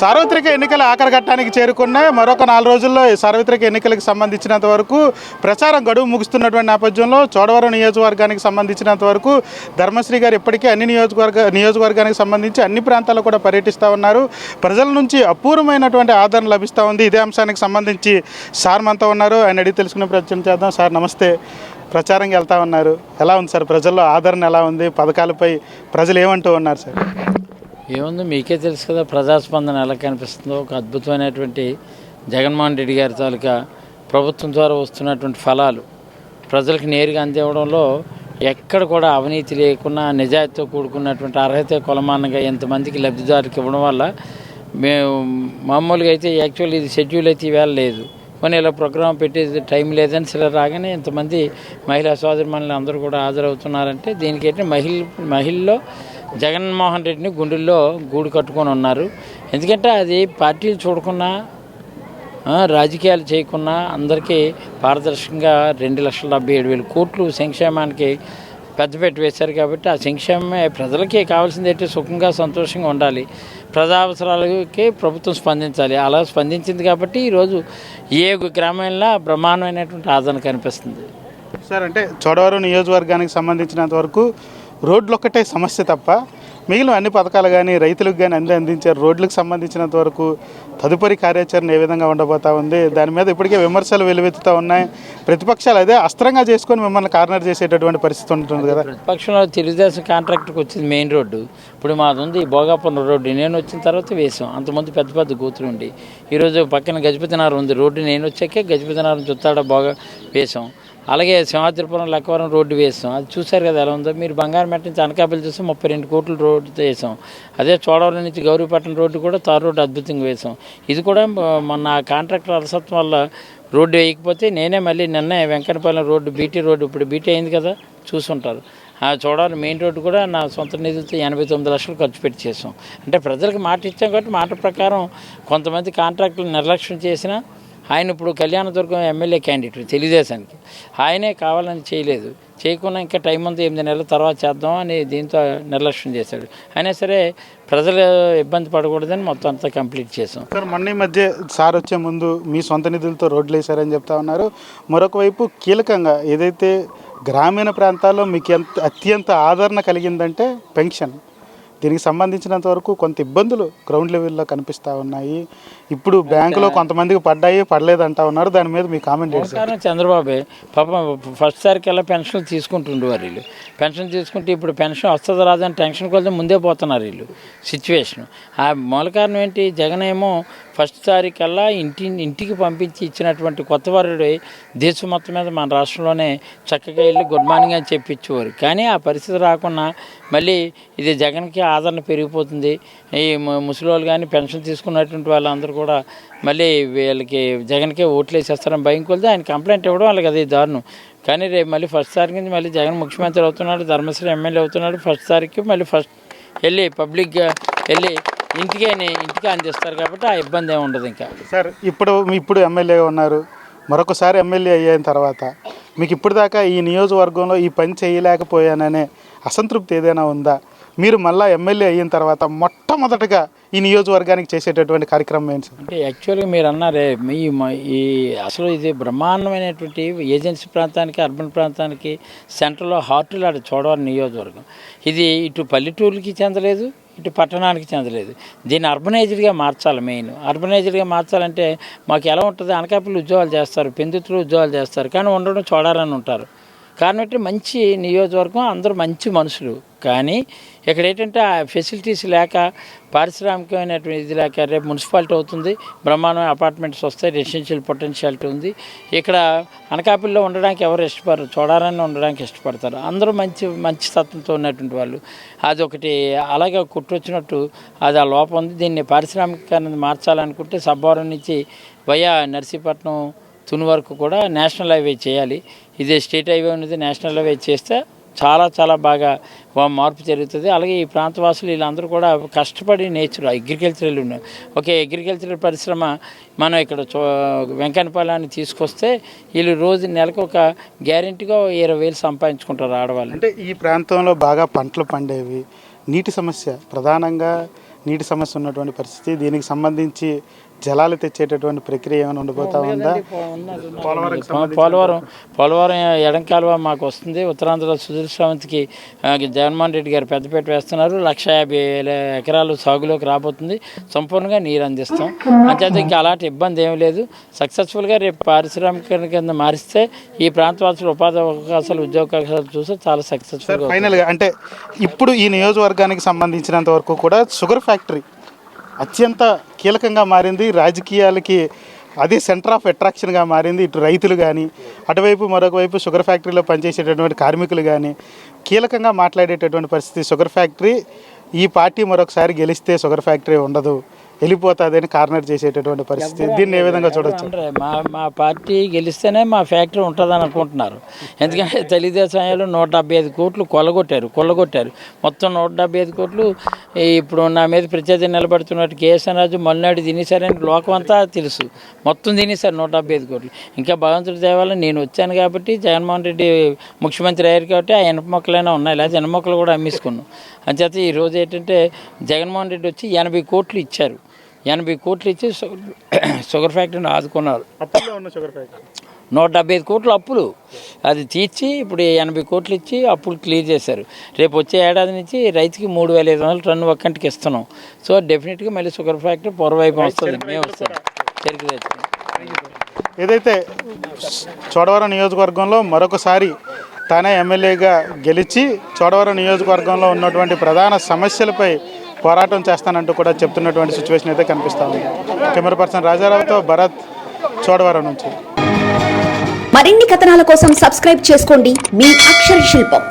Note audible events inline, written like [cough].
సార్వత్రిక ఎన్నికల ఆఖరి ఘట్టానికి చేరుకున్నాయి మరొక నాలుగు రోజుల్లో ఈ సార్వత్రిక ఎన్నికలకు సంబంధించినంత వరకు ప్రచారం గడువు ముగుస్తున్నటువంటి నేపథ్యంలో చోడవరం నియోజకవర్గానికి సంబంధించినంత వరకు ధర్మశ్రీ గారు ఇప్పటికే అన్ని నియోజకవర్గ నియోజకవర్గానికి సంబంధించి అన్ని ప్రాంతాల్లో కూడా పర్యటిస్తూ ఉన్నారు. ప్రజల నుంచి అపూర్వమైనటువంటి ఆదరణ లభిస్తూ ఉంది. ఇదే అంశానికి సంబంధించి సార్ మనతో ఉన్నారు. ఆయన అడిగి తెలుసుకునే ప్రయత్నం చేద్దాం. సార్ నమస్తే. ప్రచారంకి వెళ్తా ఉన్నారు. ఎలా ఉంది సార్? ప్రజల్లో ఆదరణ ఎలా ఉంది? పథకాలపై ప్రజలు ఏమంటూ ఉన్నారు సార్? ఏముంది? మీకే తెలుసు కదా ప్రజాస్పందన ఎలా కనిపిస్తుందో. ఒక అద్భుతమైనటువంటి జగన్మోహన్ రెడ్డి గారి తాలూకా ప్రభుత్వం ద్వారా వస్తున్నటువంటి ఫలాలు ప్రజలకు నేరుగా అందివ్వడంలో ఎక్కడ కూడా అవినీతి లేకుండా నిజాయితీతో కూడుకున్నటువంటి అర్హత కొలమానంగా ఎంతమందికి లబ్ధిదారులకు ఇవ్వడం వల్ల మేము మామూలుగా అయితే యాక్చువల్ ఇది షెడ్యూల్ అయితే ఈవేళ లేదు. కానీ ఇలా ప్రోగ్రాం పెట్టేది టైం లేదని సరే రాగానే ఇంతమంది మహిళా సోదరి అందరూ కూడా హాజరవుతున్నారంటే దీనికైతే మహిళ మహిళల్లో జగన్మోహన్ రెడ్డిని గుండెల్లో గూడు కట్టుకొని ఉన్నారు. ఎందుకంటే అది పార్టీలు చూడకుండా రాజకీయాలు చేయకుండా అందరికీ పారదర్శకంగా రెండు లక్షల డెబ్బై ఏడు వేల కోట్లు సంక్షేమానికి పెద్దపెట్టి వేశారు కాబట్టి ఆ సంక్షేమమే ప్రజలకి కావాల్సింది ఏంటి? సుఖంగా సంతోషంగా ఉండాలి. ప్రజా అవసరాలకి ప్రభుత్వం స్పందించాలి. అలా స్పందించింది కాబట్టి ఈరోజు ఏ గ్రామంలో బ్రహ్మాండమైనటువంటి ఆదరణ కనిపిస్తుంది. సార్ అంటే చోడవరం నియోజకవర్గానికి సంబంధించినంత వరకు రోడ్లు ఒక్కటే సమస్య తప్ప మిగిలిన అన్ని పథకాలు కానీ రైతులకు కానీ అన్ని అందించారు రోడ్లకు సంబంధించినంత వరకు తదుపరి కార్యాచరణ ఏ విధంగా ఉండబోతా ఉంది? దాని మీద ఇప్పటికే విమర్శలు వెలువెత్తుతూ ఉన్నాయి. ప్రతిపక్షాలు అదే అస్త్రంగా చేసుకొని మిమ్మల్ని కార్నర్ చేసేటటువంటి పరిస్థితి ఉంటుంది కదా. ప్రతిపక్షంలో తెలుగుదేశం కాంట్రాక్టర్కి వచ్చింది మెయిన్ రోడ్డు. ఇప్పుడు మాది ఉంది భోగాపురం రోడ్డు. నేను వచ్చిన తర్వాత వేసాం. అంతమంది పెద్ద పెద్ద కూతురు ఉండి. ఈరోజు పక్కన గజపతినారం ఉంది. రోడ్డు నేను వచ్చాకే గజపతినారం చుత్తాడ బాగా వేసాం. అలాగే సింహాద్రిపురం లక్కవరం రోడ్డు వేసాం. అది చూశారు కదా ఎలా ఉందో? మీరు బంగారం మెట్ట నుంచి అనకాపల్లి చూస్తే ముప్పై రెండు కోట్ల రోడ్డు వేసాం. అదే చోడవరం నుంచి గౌరీపట్నం రోడ్డు కూడా తారు రోడ్డు అద్భుతంగా వేసాం. ఇది కూడా మొన్న కాంట్రాక్టర్ అలసత్వం వల్ల రోడ్డు వేయకపోతే నేనే మళ్ళీ నిన్న వెంకటపాలెం రోడ్డు బీటీ రోడ్డు ఇప్పుడు బీటీ అయింది కదా చూసుంటారు. ఆ చూడాలి మెయిన్ రోడ్డు కూడా నా సొంత నిధులతో ఎనభై తొమ్మిది లక్షలు ఖర్చు పెట్టి చేసాం. అంటే ప్రజలకు మాట ఇచ్చాం కాబట్టి మాట ప్రకారం కొంతమంది కాంట్రాక్టులు నిర్లక్ష్యం చేసినా ఆయన ఇప్పుడు కళ్యాణదుర్గం ఎమ్మెల్యే క్యాండిడేట్ తెలుగుదేశానికి. ఆయనే కావాలని చేయలేదు. చేయకుండా ఇంకా టైం ఉంది ఎనిమిది నెలల తర్వాత చేద్దాం అని దీంతో నిర్లక్ష్యం చేశాడు. అయినా సరే ప్రజలు ఇబ్బంది పడకూడదని మొత్తం అంతా కంప్లీట్ చేసాం సార్ మొన్న ఈ మధ్య సార్ వచ్చే ముందు మీ సొంత నిధులతో రోడ్లు వేశారని చెప్తా ఉన్నారు. మరొక వైపు కీలకంగా ఏదైతే గ్రామీణ ప్రాంతాల్లో మీకు ఎంత అత్యంత ఆదరణ కలిగిందంటే పెన్షన్. దీనికి సంబంధించినంత వరకు కొంత ఇబ్బందులు గ్రౌండ్ లెవెల్లో కనిపిస్తూ ఉన్నాయి. ఇప్పుడు బ్యాంకులో కొంతమందికి పడ్డాయి పడలేదు అంటా ఉన్నారు. దాని మీద మీ కామెంట్ కారణం చంద్రబాబే. పాపం ఫస్ట్ సారికి వెళ్ళి పెన్షన్ తీసుకుంటుండేవారు వీళ్ళు. పెన్షన్ తీసుకుంటే ఇప్పుడు పెన్షన్ వస్తుంది రాదని టెన్షన్ కొలితే ముందే పోతున్నారు వీళ్ళు. సిచ్యువేషన్ ఆ మూల కారణం ఏంటి? జగన్ ఏమో ఫస్ట్ తారీఖల్లా ఇంటి ఇంటికి పంపించి ఇచ్చినటువంటి కొత్త వారుడు దేశం మొత్తం మీద మన రాష్ట్రంలోనే చక్కగా వెళ్ళి గుడ్ మార్నింగ్ అని చెప్పించేవారు. కానీ ఆ పరిస్థితి రాకుండా మళ్ళీ ఇది జగన్కి ఆదరణ పెరిగిపోతుంది. ఈ ముసలి వాళ్ళు కానీ పెన్షన్ తీసుకున్నటువంటి వాళ్ళందరూ కూడా మళ్ళీ వీళ్ళకి జగన్కే ఓట్లు వేసేస్తారని భయం కొలితే ఆయన కంప్లైంట్ ఇవ్వడం వాళ్ళకి అది దారుణం. కానీ రేపు మళ్ళీ ఫస్ట్ తారీఖు నుంచి మళ్ళీ జగన్ ముఖ్యమంత్రి అవుతున్నాడు ధర్మశ్రీ ఎమ్మెల్యే అవుతున్నాడు ఫస్ట్ తారీఖు మళ్ళీ ఫస్ట్ వెళ్ళి పబ్లిక్గా వెళ్ళి ఇంటికే ఇంటికే అందిస్తారు కాబట్టి ఆ ఇబ్బంది ఏమి ఉండదు ఇంకా. సార్ ఇప్పుడు ఇప్పుడు ఎమ్మెల్యేగా ఉన్నారు. మరొకసారి ఎమ్మెల్యే అయిన తర్వాత మీకు ఇప్పుడు దాకా ఈ నియోజకవర్గంలో ఈ పని చేయలేకపోయాననే అసంతృప్తి ఏదైనా ఉందా? మీరు మళ్ళీ ఎమ్మెల్యే అయిన తర్వాత మొట్టమొదటగా ఈ నియోజకవర్గానికి చేసేటటువంటి కార్యక్రమం ఏంటి సార్? అంటే యాక్చువల్గా మీరు అన్నారే ఈ మ- ఈ అసలు ఇది బ్రహ్మాండమైనటువంటి ఏజెన్సీ ప్రాంతానికి అర్బన్ ప్రాంతానికి సెంటర్లో హార్ట్లో ఆడ చూడవారి నియోజకవర్గం. ఇది ఇటు పల్లెటూరుకి చెందలేదు ఇటు పట్టణానికి చెందలేదు. దీన్ని అర్బనైజ్డ్గా మార్చాలి మెయిన్. అర్బనైజ్డ్గా మార్చాలంటే మాకు ఎలా ఉంటుంది? అనకాపల్లి ఉద్యోగాలు చేస్తారు పెందుతులు ఉద్యోగాలు చేస్తారు కానీ ఉండడం చూడాలని ఉంటారు. కారణం మంచి నియోజకవర్గం అందరూ మంచి మనుషులు. కానీ ఇక్కడ ఏంటంటే ఆ ఫెసిలిటీస్ లేక పారిశ్రామికమైనటువంటి ఇది లేక రేపు మున్సిపాలిటీ అవుతుంది బ్రహ్మాండమైన అపార్ట్మెంట్స్ వస్తాయి రెసిడెన్షియల్ పొటెన్షియాలిటీ ఉంది. ఇక్కడ అనకాపల్లిలో ఉండడానికి ఎవరు ఇష్టపడరు చూడాలని ఉండడానికి ఇష్టపడతారు. అందరూ మంచి మంచి తత్వంతో ఉన్నటువంటి వాళ్ళు. అది ఒకటి అలాగే కుట్టొచ్చినట్టు అది ఆ లోపం ఉంది. దీన్ని పారిశ్రామికీకరణ మార్చాలనుకుంటే సబ్బవరం నుంచి వయా నర్సీపట్నం తుని వరకు కూడా నేషనల్ హైవే చేయాలి. ఇదే స్టేట్ హైవే ఉన్నది నేషనల్ హైవే చేస్తే చాలా చాలా బాగా మార్పు జరుగుతుంది. అలాగే ఈ ప్రాంతవాసులు వీళ్ళందరూ కూడా కష్టపడి నేచర్ అగ్రికల్చరల్ ఉన్నాయి ఓకే అగ్రికల్చరల్ పరిశ్రమ మనం ఇక్కడ చో వెంకన్నపాలెన్ని తీసుకొస్తే వీళ్ళు రోజు నెలకు ఒక గ్యారెంటీగా ఇరవై వేలు సంపాదించుకుంటారు ఆడవాళ్ళు. అంటే ఈ ప్రాంతంలో బాగా పంటలు పండేవి. నీటి సమస్య ప్రధానంగా నీటి సమస్య ఉన్నటువంటి పరిస్థితి. దీనికి సంబంధించి జలాలు తెచ్చేటటువంటి ప్రక్రియ ఏమైనా ఉండిపోతా ఉందా? పోలవరం పోలవరం ఎడం కాలువ మాకు వస్తుంది. ఉత్తరాంధ్ర సుధీర్ ఆ, జగన్మోహన్ రెడ్డి గారు పెద్దపేట వేస్తున్నారు. లక్ష యాభై వేల ఎకరాలు సాగులోకి రాబోతుంది. సంపూర్ణంగా నీరు అందిస్తాం. అంచేత ఇంకా అలాంటి ఇబ్బంది ఏమీ లేదు. సక్సెస్ఫుల్గా రేపు పారిశ్రామిక కింద మారిస్తే ఈ ప్రాంతవాసులు ఉపాధి అవకాశాలు ఉద్యోగ అవకాశాలు చూస్తే చాలా సక్సెస్ఫుల్గా ఫైనల్గా అంటే ఇప్పుడు ఈ నియోజకవర్గానికి సంబంధించినంత వరకు కూడా షుగర్ ఫ్యాక్టరీ అత్యంత కీలకంగా మారింది. రాజకీయాలకి అది సెంటర్ ఆఫ్ అట్రాక్షన్గా మారింది. ఇటు రైతులు కానీ అటువైపు మరొక వైపు షుగర్ ఫ్యాక్టరీలో పనిచేసేటటువంటి కార్మికులు కానీ కీలకంగా మాట్లాడేటటువంటి పరిస్థితి షుగర్ ఫ్యాక్టరీ ఈ పార్టీ మరొకసారి గెలిస్తే షుగర్ ఫ్యాక్టరీ ఉండదు. వెళ్ళిపోతుందని కార్నర్ చేసేటటువంటి పరిస్థితి. దీన్ని ఏ విధంగా చూడొచ్చు? మా మా పార్టీ గెలిస్తేనే మా ఫ్యాక్టరీ ఉంటుందని అనుకుంటున్నారు. ఎందుకంటే తెలుగుదేశం హయాంలో నూట డెబ్బై ఐదు కోట్లు కొల్లగొట్టారు కొల్లగొట్టారు. మొత్తం నూట డెబ్బై ఐదు కోట్లు ఇప్పుడు నా మీద ప్రత్యేక నిలబడుతున్నట్టు కేఎస్ఎన్ రాజు మల్నాడు తినేశారని లోకం అంతా తెలుసు. మొత్తం తినేశారు నూట డెబ్బై ఐదు కోట్లు. ఇంకా భగవంతుడి దేవాల నేను వచ్చాను కాబట్టి జగన్మోహన్ రెడ్డి ముఖ్యమంత్రి అయ్యారు కాబట్టి ఆ ఎనప మొక్కలైనా ఉన్నాయి. లేదా ఎనప మొక్కలు కూడా అమ్మేసుకున్నాం. అంచేత ఈరోజు ఏంటంటే జగన్మోహన్ రెడ్డి వచ్చి ఎనభై కోట్లు ఇచ్చారు. ఎనభై కోట్లు ఇచ్చి [clears throat] షుగర్ ఫ్యాక్టరీని ఆదుకున్నారు. అప్పట్లో ఉన్న షుగర్ ఫ్యాక్టరీ. నూట డెబ్బై ఐదు కోట్లు అప్పులు. అది తీర్చి ఇప్పుడు ఎనభై కోట్లు ఇచ్చి అప్పులు క్లియర్ చేశారు. రేపు వచ్చే ఏడాది నుంచి రైతుకి మూడు వేల ఐదు వందలు టన్ను ఒక్కంటికి ఇస్తున్నాం. సో డెఫినెట్గా మళ్ళీ షుగర్ ఫ్యాక్టరీ పూర్వవైపు వస్తుంది. మేము చెరుకు రైతు ఏదైతే చోడవరం నియోజకవర్గంలో మరొకసారి తానే ఎమ్మెల్యేగా గెలిచి చోడవరం నియోజకవర్గంలో ఉన్నటువంటి ప్రధాన సమస్యలపై పోరాటం చేస్తానంటూ కూడా చెప్తున్నటువంటి సిచ్యువేషన్ అయితే కనిపిస్తుంది. కెమెరా పర్సన్ రాజారావుతో భరత్ చోడవరం నుంచి. మరిన్ని కథనాల కోసం సబ్స్క్రైబ్ చేసుకోండి. మీ అక్షర శిల్పం.